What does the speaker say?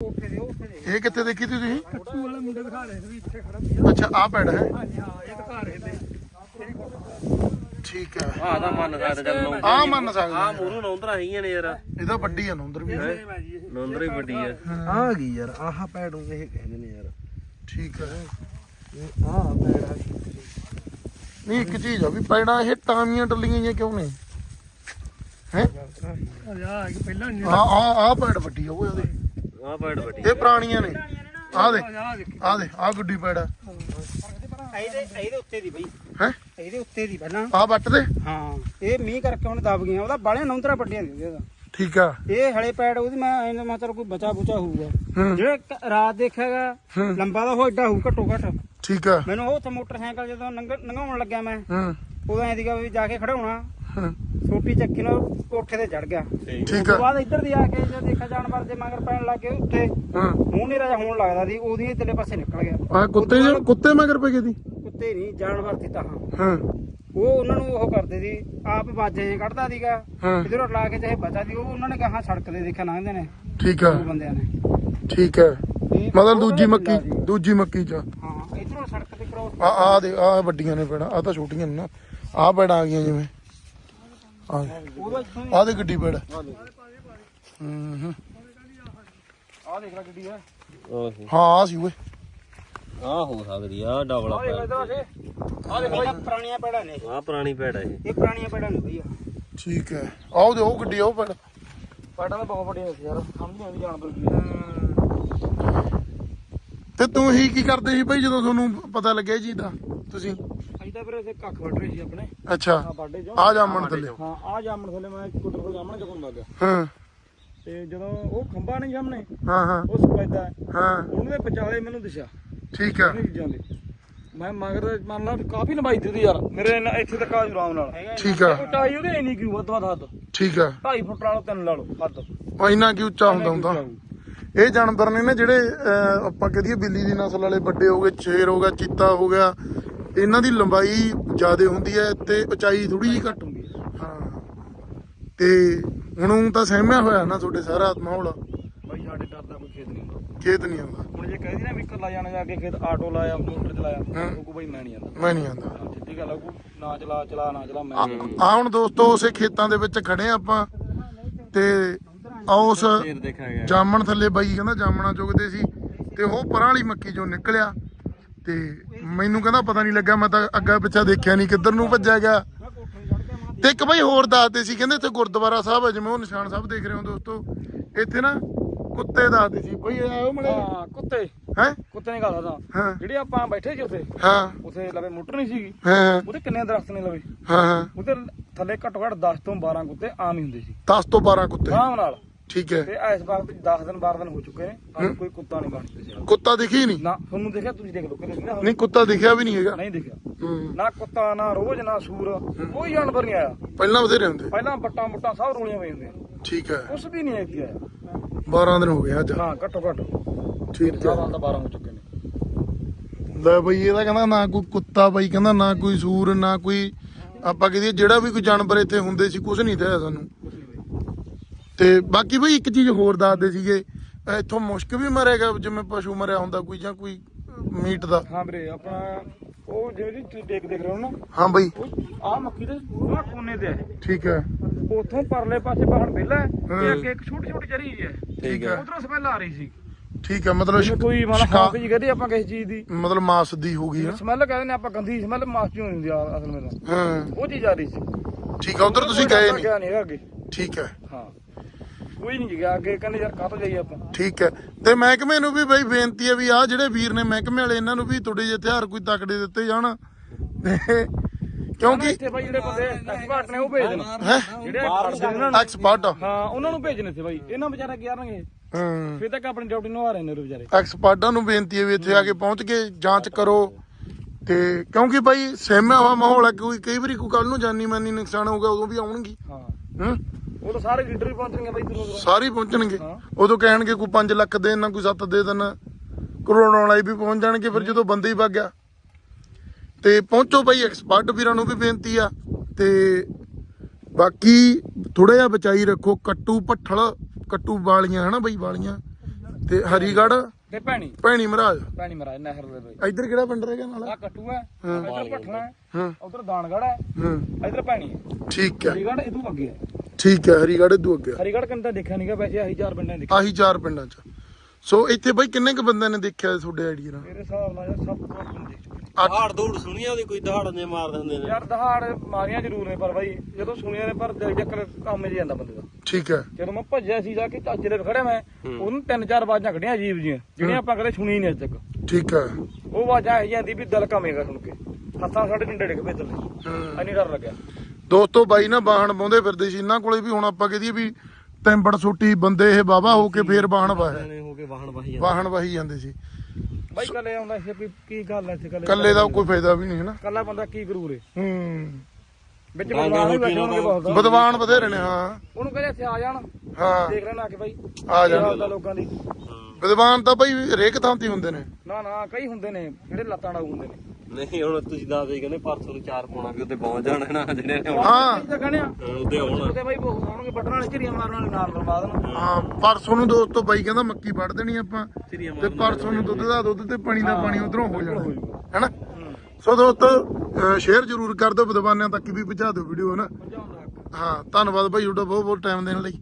ਦੇ ਦੇ ਇਹ ਕਿੱਥੇ ਦੇਖੀ ਤੀ ਤੁਸੀਂ? ਕੱਟੂ ਵਾਲੇ ਮੁੰਡੇ ਦਿਖਾ ਰਹੇ ਸੀ ਇੱਥੇ ਖੜਾ ਵੀ ਆ ਅੱਛਾ ਆਹ ਪੈੜ ਹੈ। ਹਾਂਜੀ ਹਾਂ ਇਹ ਦਿਖਾ ਰਹੇ ਤੇ ਇਹ ਠੀਕ ਹੈ। ਆਹ ਤਾਂ ਮੰਨ ਸਕਦਾ ਚੱਲ ਨੌਂ ਆਹ ਮੰਨ ਆਹ ਸਕਦੇ ਮੂਰੂ ਨੌਂਦਰਾ ਹੈਗੀਆਂ ਨੇ ਯਾਰ। ਇਹਦਾ ਵੱਡੀ ਆ ਨੌਂਦਰ ਵੀ। ਹੈ? ਇਹ। ਨੌਂਦਰਾ ਹੀ ਵੱਡੀ ਆ। ਆ ਗਈ ਯਾਰ ਆਹ ਪੈੜ ਨੂੰ ਇਹ ਕਹਿੰਦੇ ਨੇ ਯਾਰ। ਠੀਕ ਹੈ। ਆਹ ਪੈੜ ਆ ਨਹੀਂ ਇੱਕ ਚੀਜ਼ ਆ ਵੀ ਪੈੜਾਂ ਇਹ ਟਾਮੀਆਂ ਟੱਲੀਆਂ ਜਾਂ ਕਿਉਂ ਨੇ? ਹੈ? ਆ ਪਹਿਲਾਂ ਆ ਆ ਆ ਪੈੜ ਵੱਡੀ ਆ ਓਏ ਉਹਦੇ ਆਹ ਪੈੜ ਵੱਡੀ। ਇਹ ਪੁਰਾਣੀਆਂ ਨੇ। ਆ ਦੇ ਆ ਆ ਦੇ ਆ। ਗੁੱਡੀ ਪੈੜ ਇਹਦੇ ਇਹਦੇ ਉੱਤੇ ਦੀ ਬਈ। ਹੈ? ਇਹਦੇ ਉੱਤੇ ਦੀ ਪਹਿਲਾਂ। ਆ ਵੱਟ ਦੇ? ਹਾਂ ਇਹ ਮੀਂਹ ਕਰਕੇ ਹੁਣ ਦਬ ਗਈਆਂ। ਉਹਦਾ ਬਾਲੇ ਨੌਂਤਰਾ ਵੱਡੀਆਂ ਦੀ ਉਹਦਾ ਠੀਕ ਆ। ਇਹ ਹਲੇ ਪੈੜ ਉਹਦੀ ਮੈਂ ਇਹਨਾਂ ਮੈਂ ਚਲ ਕੋਈ ਬਚਾ ਬੁਚਾ ਹੋਊਗਾ। ਜਿਹੜਾ ਰਾਤ ਦੇਖਿਆਗਾ। ਲੰਬਾ ਦਾ ਉਹ ਏਡਾ ਹੋਊ ਘੱਟੋ ਘੱਟ। ਠੀਕ ਆ। ਮੈਨੂੰ ਉਹ ਉੱਥੇ ਮੋਟਰਸਾਈਕਲ ਜਦੋਂ ਲੰਘਾਉਣ ਲੱਗਿਆ ਮੈਂ ਹੂੰ। ਉਦੋਂ ਐਂ ਦੀਗਾ ਵੀ ਜਾ ਕੇ ਖੜਾਉਣਾ ਛੋਟੀ ਚੱਕੀ ਨਾਲ ਕੋਠੇ ਤੇ ਚੜ ਗਿਆ। ਉਸ ਠੀਕ ਤੋਂ ਆ ਬਾਅਦ ਇੱਧਰ ਦੀ ਆ ਕੇ ਜਦ ਦੇਖਿਆ ਜਾਨਵਰ ਦੇ ਮਗਰ ਪੈਣ ਲੱਗ ਗਏ ਉੱਤੇ ਹਾਂ। ਮੂੰਹ ਨਹੀਂ ਰਾਜਾ ਹੋਣ ਲੱਗਦਾ ਸੀ ਉਹਦੀ ਇਧਰਲੇ ਪਾਸੇ ਨਿਕਲ ਗਿਆ। ਆ ਕੁੱਤੇ ਜਿਹੇ- ਕੁੱਤੇ ਮਗਰ ਪੈ ਗਏ ਦੀ ਕੁੱਤੇ ਨਹੀਂ ਜਾਨਵਰ ਸੀ ਤਾਂ। ਹਾਂ। ਉਹ ਉਹਨਾਂ ਨੂੰ ਉਹ ਕਰਦੇ ਸੀ ਆਪ ਬਾਜੇ ਜਿਹੇ ਕੱਢਦਾ ਸੀਗਾ ਹਾਂ। ਇਧਰੋਂ ਲਾ ਕੇ ਚਾਹੇ ਬਚਾ ਦੀ ਉਹ ਉਹਨਾਂ ਨੇ ਕਹਾ ਸੜਕ ਤੇ ਦੇਖਿਆ ਲੰਘਦੇ ਨੇ। ਠੀਕ ਆ ਉਹ ਬੰਦਿਆਂ ਨੇ। ਠੀਕ ਹੈ। ਇਹ ਮਤਲਬ ਦੂਜੀ ਮੱਕੀ ਪਿੰਡਾਂ। ਦੂਜੀ ਮੱਕੀ ਚ। ਹਾਂ ਇਧਰੋਂ ਸੜਕ ਤੇ ਕ੍ਰੋਸ ਆ ਆ ਦੇ ਆ ਵੱਡੀਆਂ ਨੇ ਪੈੜਾਂ ਆ ਤਾਂ ਛੋਟੀਆਂ ਨੇ ਨਾ। ਆ ਪੈੜਾਂ ਆ ਗਈਆਂ ਜਿਵੇਂ। ਆ ਉਹਦਾ ਇੱਥੋਂ ਹੀ ਆ ਦੇ ਗੱਡੀ ਪੈੜ ਹੂੰ ਹੂੰ ਆ ਦੇਖ ਲੈ ਗੱਡੀ ਆ। ਆਹੋ। ਹਾਂ ਆ ਸੀ ਓਏ। ਆਹ ਹੋ ਸਕਦੀ ਆ ਡਬਲ ਆ ਦੇਖ ਲੈ ਇਧਰ ਆ ਆ ਦੇਖ ਲੈ ਪੁਰਾਣੀਆਂ ਪੈੜਾਂ ਨੇ। ਆਹ ਪੁਰਾਣੀ ਪੈੜ ਆ ਇਹ। ਇਹ ਪੁਰਾਣੀਆਂ ਪੈੜਾਂ ਨੇ ਭਈਆ ਠੀਕ ਹੈ। ਆਓ ਦੇ ਉਹ ਗੱਡੀ ਆ ਉਹ ਪੈੜ। ਪੈੜਾਂ ਤਾਂ ਬਹੁਤ ਵੱਡੀਆਂ ਸੀ ਯਾਰ। ਸਮਝ ਨਹੀਂ ਆਉਂਦੀ ਜਾਨਵਰ ਕੀ ਆ ਤੇ ਤੂੰ ਹੀ ਕੀ ਕਰਦੇ ਸੀ ਭਾਈ ਜਦੋਂ ਤੁਹਾਨੂੰ ਪਤਾ ਲੱਗਿਆ ਚੀਜ਼ ਦਾ ਤੁਸੀਂ? ਅਸੀਂ ਤਾਂ ਫਿਰ ਇੱਥੇ ਕੱਖ ਵੱਢ ਰਹੇ ਸੀ ਆਪਣੇ। ਅੱਛਾ। ਆ ਬਾਡੇ ਚੋਂ। ਆ ਜਾਮਣ ਥੱਲੇ। ਹਾਂ ਆ ਜਾਮਣ ਥੱਲੇ ਮੈਂ ਕੁੱਟਰ ਕੋਲ ਜਾਮਣ ਚੁੱਕਣ ਲੱਗ ਗਿਆ। ਹਾਂ। ਤੇ ਜਦੋਂ ਉਹ ਖੰਭਾ ਨਹੀਂ ਸਾਹਮਣੇ ਹਾਂ ਹਾਂ। ਉਹ ਸਫੈਦਾ ਹਾਂ। ਉਹਨੂੰ ਦੇ ਵਿਚਾਲੇ ਮੈਨੂੰ ਦਿਸਿਆ ਠੀਕ ਆ। ਉਹਨੀ ਚੀਜ਼ਾਂ ਦੇ ਮੈਂ ਮਗਰ ਮੰਨ ਲਾ ਕਾਫੀ ਲੰਬਾਈ ਤੇ ਉਹਦੀ ਯਾਰ। ਮੇਰੇ ਇੱਥੇ ਤੱਕ ਆ ਆਰਾਮ ਨਾਲ। ਠੀਕ ਆ। ਉਚਾਈ ਉਹਦੇ ਇੰਨੀ ਕਿਉਂ ਵੱਧ ਵੱਧ ਹੱਦ। ਠੀਕ ਆ। 2.5 ਫੁੱਟ ਵਾਲੋ ਤਿੰਨ ਲਾ ਲਓ ਹੱਦ। ਉਹ ਇੰਨਾ ਕੀ ਉੱਚਾ ਹੁੰਦਾ ਹੁੰਦਾ। ਇਹ ਜਾਨਵਰ ਨੇ ਨਾ ਜਿਹੜੇ ਆਪਾਂ ਕਹਦੀਏ ਬਿੱਲੀ ਦੀ ਨਸਲ ਵਾਲੇ ਵੱਡੇ ਹੋ ਗਏ ਸ਼ੇਰ ਹੋ ਗਿਆ ਚੀਤਾ ਹੋ ਗਿਆ ਇਹਨਾਂ ਦੀ ਲੰਬਾਈ ਜ਼ਿਆਦਾ ਹੁੰਦੀ ਹੈ ਤੇ ਉਚਾਈ ਥੋੜੀ ਜਿਹੀ ਘੱਟ ਹੁੰਦੀ ਹੈ। ਹਾਂ। ਤੇ ਹੁਣ ਤਾਂ ਸਹਿਮਿਆ ਹੋਇਆ ਨਾ ਤੁਹਾਡੇ ਸਾਰਾ ਮਾਹੌਲ ਬਾਈ ਸਾਡੇ ਡਰ ਦਾ ਕੋਈ ਖੇਤ ਨਹੀਂ ਹੁੰਦਾ। ਖੇਤ ਨਹੀਂ ਆਉਂਦਾ। ਹੁਣ ਜੇ ਕਹਿੰਦੀ ਨਾ ਵਹੀਕਲ ਲਾ ਜਾਣਾ ਜਾ ਕੇ ਖੇਤ ਆਟੋ ਲਾਇਆ ਮੋਟਰ ਚਲਾਇਆ। ਉਹ ਕੋ ਬਾਈ ਮੈਂ ਨਹੀਂ ਆਂਦਾ ਮੈਂ ਨਹੀਂ ਆਉਂਦਾ ਸਿੱਧੀ ਗੱਲ ਆ ਕੋਈ ਨਾ ਚਲਾ ਚਲਾ ਨਾ ਚਲਾ ਮੈਂ ਆ ਹੁਣ ਦੋਸਤੋ ਉਸੇ ਖੇਤਾਂ ਦੇ ਵਿੱਚ ਖੜੇ ਆਪਾਂ ਤੇ ਉਸ ਜਾਮਣ ਥੱਲੇ ਬਾਈ ਕਹਿੰਦਾ ਜਾਮਣਾ ਚੁਗਦੇ ਸੀ ਤੇ ਉਹ ਪਰਾਂ ਵਾਲੀ ਮੱਕੀ ਚੋਂ ਨਿਕਲਿਆ ਤੇ ਮੈਨੂੰ ਕਹਿੰਦਾ ਪਤਾ ਨਹੀਂ ਲੱਗਾ ਮੈਂ ਤਾਂ ਅੱਗਾ ਪਿੱਛਾ ਦੇਖਿਆ ਨਹੀਂ ਕਿੱਧਰ ਨੂੰ ਭੱਜਿਆ ਗਿਆ। ਤੇ ਇੱਕ ਬਾਈ ਹੋਰ ਦੱਸਦੇ ਸੀ ਕਹਿੰਦੇ ਇੱਥੇ ਗੁਰਦੁਆਰਾ ਸਾਹਿਬ ਹੈ ਜਿਵੇਂ ਉਹ ਨਿਸ਼ਾਨ ਸਾਹਿਬ ਦੇਖ ਰਹੇ ਹੋ ਦੋਸਤੋ। ਇੱਥੇ ਨਾ ਕੁੱਤੇ ਦੱਸਦੇ ਸੀ। ਬਈ ਆਓ ਮੜੇ ਹਾਂ ਕੁੱਤੇ। ਹੈ? ਕੁੱਤੇ ਨੇ ਗੱਲ ਦਾ ਜਿਹੜੇ ਆਪਾਂ ਬੈਠੇ ਸੀ ਉੱਥੇ ਹਾਂ। ਉੱਥੇ ਲਵੇ ਮੋਟਰ ਨਹੀਂ ਸੀਗੀ। ਹਾਂ। ਉਹਦੇ ਕਿੰਨੇ ਦਰਖਤ ਨੇ ਲਵੇ? ਹਾਂ ਹਾਂ। ਉਹਦੇ ਥੱਲੇ ਘੱਟੋ ਘੱਟ 10 ਤੋਂ 12 ਕੁੱਤੇ ਆਮ ਹੀ ਹੁੰਦੇ ਸੀ। 10 ਤੋਂ 12 ਕੁੱਤੇ। ਆਰਾਮ ਨਾਲ। ਠੀਕ ਹੈ। ਤੇ ਇਸ ਵਾਰ 10 ਦਿਨ 12 ਦਿਨ ਹੋ ਚੁੱਕੇ ਨੇ ਅੱਜ ਕੋਈ ਕੁੱਤਾ ਨਹੀਂ ਬਣਦੇ ਸੀ ਕੁੱਤਾ ਦਿਖੀ ਨਹੀਂ? ਨਾ ਤੁਹਾਨੂੰ ਦੇਖਿਆ ਤੁਸੀਂ ਦੇਖ ਲਓ ਕਿਤੇ ਨਾ ਨਹੀਂ ਕੁੱਤਾ ਦਿਖਿਆ ਵੀ ਨਹੀਂ ਹੈਗਾ। ਨਹੀਂ ਦੇਖਿਆ। ਨਾ ਕੁੱਤਾ ਨਾ ਰੋਜ਼ ਨਾ ਸੂਰ ਕੋਈ ਜਾਨਵਰ ਨਹੀਂ ਆਇਆ। ਪਹਿਲਾਂ ਬਥੇਰੇ ਹੁੰਦੇ। ਪਹਿਲਾਂ ਬੱਟਾਂ ਬੁੱਟਾਂ ਸਭ ਰੋਲੀਆਂ ਹੋਈਆਂ ਹੁੰਦੀਆਂ। ਠੀਕ ਹੈ। ਕੁਛ ਵੀ ਨਹੀਂ ਇੱਥੇ ਆਇਆ। 12 ਦਿਨ ਹੋ ਗਏ ਅੱਜ। ਹਾਂ ਘੱਟੋ ਘੱਟ। ਠੀਕ ਹੈ। ਜ਼ਿਆਦਾ ਤਾਂ 12 ਹੋ ਚੁੱਕੇ ਨੇ। ਲੈ ਬਈ ਇਹਦਾ ਕਹਿੰਦਾ ਨਾ ਕੋਈ ਕੁੱਤਾ ਬਈ ਕਹਿੰਦਾ ਨਾ ਕੋਈ ਸੂਰ ਨਾ ਕੋਈ ਆਪਾਂ ਕਹਦੇ ਜਿਹੜਾ ਵੀ ਕੋਈ ਜਾਨਵਰ ਇੱਥੇ ਹੁੰਦੇ ਸੀ ਕੁਝ ਨਹੀਂ ਦਿਆ ਸਾਨੂੰ। ਤੇ ਬਾਕੀ ਬਈ ਇੱਕ ਚੀਜ਼ ਹੋਰ ਦੱਸਦੇ ਸੀਗੇ ਇੱਥੋਂ ਮੁਸ਼ਕ ਵੀ ਮਰੇਗਾ ਜਿਵੇਂ ਪਸ਼ੂ ਮਰਿਆ ਹੁੰਦਾ ਕੋਈ ਜਾਂ ਕੋਈ ਮੀਟ ਦਾ। ਹਾਂ ਵੀਰੇ ਆਪਣਾ ਉਹ ਜਿਹੜੀ ਤੁਸੀਂ ਦੇਖ ਦੇਖ ਰਹੇ ਹੋ ਨਾ ਹਾਂ ਬਈ। ਆ ਮੱਕੀ ਦੇ ਪੂਰਾ ਕੋਨੇ ਤੇ ਹੈ। ਠੀਕ ਹੈ। ਉਥੋਂ ਪਰਲੇ ਪਾਸੇ ਪਹਾੜ ਪਹਿਲਾ ਹੈ। ਤੇ ਅੱਗੇ ਇੱਕ ਛੋਟੀ ਛੋਟੀ ਜਰੀ ਹੈ। ਠੀਕ ਹੈ। ਉਧਰੋਂ ਸਮੈਲ ਆ ਰਹੀ ਸੀ। ਠੀਕ ਹੈ ਮਤਲਬ ਕੋਈ ਖਾਂਕ ਜੀ ਕਹਦੇ ਆਪਾਂ ਕਿਸੇ ਚੀਜ਼ ਦੀ। ਮਤਲਬ ਮਾਸ ਦੀ ਹੋ ਗਈ ਸਮੈਲ ਕਹਿੰਦੇ ਨੇ ਆਪਾਂ ਗੰਦੀ ਸਮੈਲ ਮਾਸ ਚੋਂ ਹੁੰਦੀ ਆ ਅਸਲ ਵਿੱਚ। ਹਾਂ। ਉਹ ਚੀਜ਼ ਆ ਰਹੀ ਸੀ। ਠੀਕ ਹੈ ਉਧਰ ਤੁਸੀਂ ਗਏ ਨਹੀਂ ਠੀਕ ਹੈ। ਹਾਂ। ਕੋਈ ਨਹੀਂ ਗਿਆ ਅੱਗੇ ਕਹਿੰਦੇ ਯਾਰ ਕਾਹਤੋਂ ਜਾਈਏ ਆਪਾਂ? ਠੀਕ ਹੈ। ਤੇ ਮਹਿਕਮੇ ਨੂੰ ਵੀ ਬਈ ਬੇਨਤੀ ਹੈ ਵੀ ਆ ਜਿਹੜੇ ਵੀਰ ਨੇ ਮਹਿਕਮੇ ਵਾਲੇ ਇਹਨਾਂ ਨੂੰ ਵੀ ਥੋੜੇ ਜਿਹੇ ਹਥਿਆਰ ਕੋਈ ਤਕੜੇ ਦਿੱਤੇ ਜਾਣ। ਤੇ ਕਿਉਂਕਿ ਇੱਥੇ ਬਾਈ ਜਿਹੜੇ ਬੰਦੇ ਐਕਸਪਰਟ ਨੇ ਉਹ ਭੇਜ ਦੇਣ। ਹੈ? ਜਿਹੜੇ expert ਨੇ ਉਹਨਾਂ ਨੂੰ ਐਕਸਪਰਟ ਹਾਂ ਉਹਨਾਂ ਨੂੰ ਭੇਜਣ ਇੱਥੇ ਬਾਈ। ਇਹਨਾਂ ਵਿਚਾਰੇ ਕੀ ਕਰਨਗੇ? ਹਾਂ। ਫਿਰ ਤੱਕ ਆਪਣੀ ਡਿਊਟੀ ਨਿਭਾ ਰਹੇ ਨੇ ਉਹ ਵਿਚਾਰੇ। ਐਕਸਪਰਟਾਂ ਨੂੰ ਬੇਨਤੀ ਹੈ ਵੀ ਇੱਥੇ ਆ ਕੇ ਪਹੁੰਚ ਕੇ ਜਾਂਚ ਕਰੋ। ਤੇ ਕਿਉਂਕਿ ਭਾਈ ਸਹਿਮਿਆ ਹੋਇਆ ਮਾਹੌਲ ਹੈ ਕੋਈ ਕਈ ਵਾਰੀ ਕੋਈ ਕੱਲ ਨੂੰ ਜਾਨੀ ਮਾਨੀ ਨੁਕਸਾਨ ਹੋਊਗਾ ਉਦੋਂ ਵੀ ਆਉਣਗੇ। ਹਾਂ। ਹੂੰ। ਉਹ ਸਾਰੇ ਲੀਡਰ ਪਹੁੰਚਣਗੇ ਬਾਈ ਸਾਰੇ ਹੀ। ਉਦੋਂ ਕਹਿਣਗੇ ਕੋਈ 5 ਲੱਖ ਦੇ ਨਾ ਕੋਈ 7 ਦੇ ਦੇਣ ਕਰੋੜਾਂ ਵਾਲਾ ਵੀ ਪਹੁੰਚ ਜਾਣਗੇ ਫਿਰ ਜਦੋਂ ਬੰਦੇ ਹੀ ਵਗ ਗਿਆ। ਤੇ ਪਹੁੰਚੋ ਭਾਈ ਐਕਸਪਰਟ ਵੀਰਾਂ ਨੂੰ ਵੀ ਬੇਨਤੀ ਆ। ਤੇ ਬਾਕੀ ਥੋੜਾ ਜਿਹਾ ਬਚਾਈ ਰੱਖੋ ਕੱਟੂ ਪੱਠਲ ਕੱਟੂ ਵਾਲੀਆਂ ਹਨਾ ਬਈ ਵਾਲੀਆਂ। ਤੇ ਹਰੀਗੜ੍ਹ ਤੇ ਭੈਣੀ। ਭੈਣੀ ਮਹਾਰਾਜ। ਭੈਣੀ ਮਹਾਰਾਜ ਨਹਿਰ ਦੇ ਬਈ। ਇੱਧਰ ਕਿਹੜਾ ਪਿੰਡ ਰਹਿ ਨਾਲ? ਆ ਕਟੂ ਹੈ ਇਧਰ ਪਠਣਾ ਹੈ ਹਾਂ। ਉਧਰ ਦਾਨਗੜ ਹੈ ਹਾਂ। ਇਧਰ ਭੈਣੀ ਹੈ। ਠੀਕ ਹੈ। ਹਰੀਗੜ ਇਦੋਂ ਅੱਗੇ ਹੈ। ਠੀਕ ਹੈ ਹਰੀਗੜ੍ਹ ਇਦੋਂ ਅੱਗੇ। ਹਰੀਗੜ ਕੰਨ ਦੇਖਿਆ ਨਹੀਂਗਾ ਵੈਸੇ ਆਹੀ ਚਾਰ ਪਿੰਡਾਂ ਦੇਖੇ। ਆਹੀ ਚਾਰ ਪਿੰਡਾਂ ਚ। ਸੋ ਇੱਥੇ ਬਾਈ ਕਿੰਨੇ ਕ ਬੰਦਿਆਂ ਨੇ ਦੇਖਿਆ ਤੁਹਾਡੇ ਆਈਡੀਆ ਨਾਲ? ਮੇਰੇ ਹਿਸਾਬ ਨਾਲ ਯਾਰ ਸਭ ਤੋਂ ਬੰਦੇ। ਦਹਾੜ ਦੂੜ ਸੁਣੀ ਆ ਉਹਦੀ ਕੋਈ ਦਹਾੜ ਨੇ ਮਾਰ ਦਿੰਦੇ ਨੇ। ਯਾਰ ਦਹਾੜ ਮਾਰੀਆਂ ਜ਼ਰੂਰ ਨੇ ਪਰ ਬਾਈ ਜਦੋਂ ਸੁਣੀਆਂ ਨੇ ਪਰ ਦਿਲ ਚੱਕਰ ਕੰਮ 'ਚ ਜਾਂਦਾ ਬੰਦੇ ਦਾ। ਠੀਕ ਹੈ। ਜਦੋਂ ਮੈਂ ਭੱਜਿਆ ਸੀ ਜਾ ਕੇ ਚਾਚੇ ਦੇ ਖੜਿਆ ਮੈਂ ਉਹਨੂੰ ਤਿੰਨ ਚਾਰ ਆਵਾਜ਼ਾਂ ਕੱਢੀਆਂ ਅਜੀਬ ਜੀਆਂ ਜਿਹੜੀਆਂ ਆਪਾਂ ਕਦੇ ਸੁਣੀ ਨਹੀਂ ਅੱਜ ਤੱਕ। ਠੀਕ ਹੈ। ਉਹ ਆਵਾਜ਼ਾਂ ਇਹ ਜਾਂਦੀ ਵੀ ਦਿਲ ਕੰਮੇਗਾ ਸੁਣ ਕੇ। ਹੱਥਾਂ ਸਾਡੇ ਡੰਡੇ ਡਿੱਗ ਪਏ ਥੱਲੇ। ਹੂੰ। ਇੰਨੀ ਡਰ ਲੱਗਿਆ। ਦੋਸਤੋ ਬਾਈ ਨਾ ਬਾਹਣ ਪਾਉਂਦੇ ਫਿਰਦੇ ਸੀ। ਇਹਨਾਂ ਕੋਲੇ ਵੀ ਹੁਣ ਆਪਾਂ ਕਹਦੀਏ ਵੀ ਟੈਂਬੜ ਸੁੱਟੀ ਬੰਦੇ ਇਹ ਬਾਬਾ ਹੋ ਕੇ ਫੇਰ ਬਾਹਣ ਵਾਹਿਆ ਨੇ ਹੋ ਕੇ ਵਾਹਣ ਵਾਹੀ ਜਾਂਦੇ। ਵਾਹਣ ਵਾਹੀ ਜਾਂਦੇ ਸੀ। ਬਾਈ ਕੱਲੇ ਆਉਂਦਾ ਸੀ ਵੀ ਕੀ ਗੱਲ ਐ ਸੀ ਕੱਲੇ ਕੱਲੇ ਦਾ ਕੋਈ ਫਾਇਦਾ ਵੀ ਨਹੀਂ ਹੈ ਨਾ। ਕੱਲਾ ਬੰਦਾ ਕੀ ਕਰੂ ਰੇ ਹੂੰ। ਵਿੱਚ ਬਦਲਾਅ ਵੀ ਬੈਠੇ ਹੋਣਗੇ ਬਹੁਤ। ਵਿਦਵਾਨ ਬਥੇਰੇ ਨੇ ਹਾਂ। ਉਹਨੂੰ ਕਹਿੰਦੇ ਇੱਥੇ ਆ ਜਾਣ। ਹਾਂ। ਦੇਖ ਲੈਣਾ ਆ ਕੇ ਬਾਈ। ਆ ਜਾਣ। ਲੋਕਾਂ ਦੀ। ਵਿਦਵਾਨ ਤਾਂ ਬਾਈ ਹਰੇਕ ਥਾਂ ਤੇ ਹੁੰਦੇ ਨੇ। ਨਾ ਨਾ ਕਈ ਹੁੰਦੇ ਨੇ। ਜਿਹੜੇ ਲੱਤਾਂ ਡਾਊ ਹੁੰਦੇ ਨੇ। ਨਹੀਂ ਹੁਣ ਤੁਸੀਂ ਦੱਸਦੇ ਸੀ ਕਹਿੰਦੇ ਪਰਸੋਂ ਨੂੰ ਚਾਰ ਪਾਉਣਾ ਵੀ ਉੱਤੇ ਪਹੁੰਚ ਜਾਣਾ ਨਾ ਜਿਹੜੇ ਨੇ ਹਾਂ। ਤਾਂ ਕਹਣਿਆ ਆਉਣਾ। ਉਹਦੇ ਬਾਈ ਬਹੁਤ ਆਉਣਗੇ ਵੱਢਣ ਵਾਲੇ ਝਰੀਆਂ ਮਾਰਨ ਵਾਲੇ ਨਾਲ ਬਰਬਾਦ ਨੂੰ ਹਾਂ ਪਰਸੋਂ ਨੂੰ ਦੋਸਤੋ ਬਾਈ ਕਹਿੰਦਾ ਮੱਕੀ ਵੱਢ ਦੇਣੀ ਆਪਾਂ। ਤੇ ਪਰਸੋਂ ਨੂੰ ਦੁੱਧ ਦਾ ਦੁੱਧ ਤੇ ਪਾਣੀ ਦਾ ਪਾਣੀ ਉਧਰੋਂ ਹੋ ਜਾਣਾ। ਹੈਨਾ ਸੋ ਦੋਸਤੋ ਸ਼ੇਅਰ ਜ਼ਰੂਰ ਕਰ ਦਿਓ ਵਿਦਵਾਨਾਂ ਤੱਕ ਵੀ ਪਹੁੰਚਾ ਦਿਓ ਵੀਡੀਓ ਨਾ? ਭਜਾਉਣ ਦਾ ਹੱਕ। ਹਾਂ ਧੰਨਵਾਦ ਭਾਈ ਤੁਹਾਡਾ ਬਹੁਤ ਬਹੁਤ ਟਾਈਮ ਦੇਣ ਲਈ।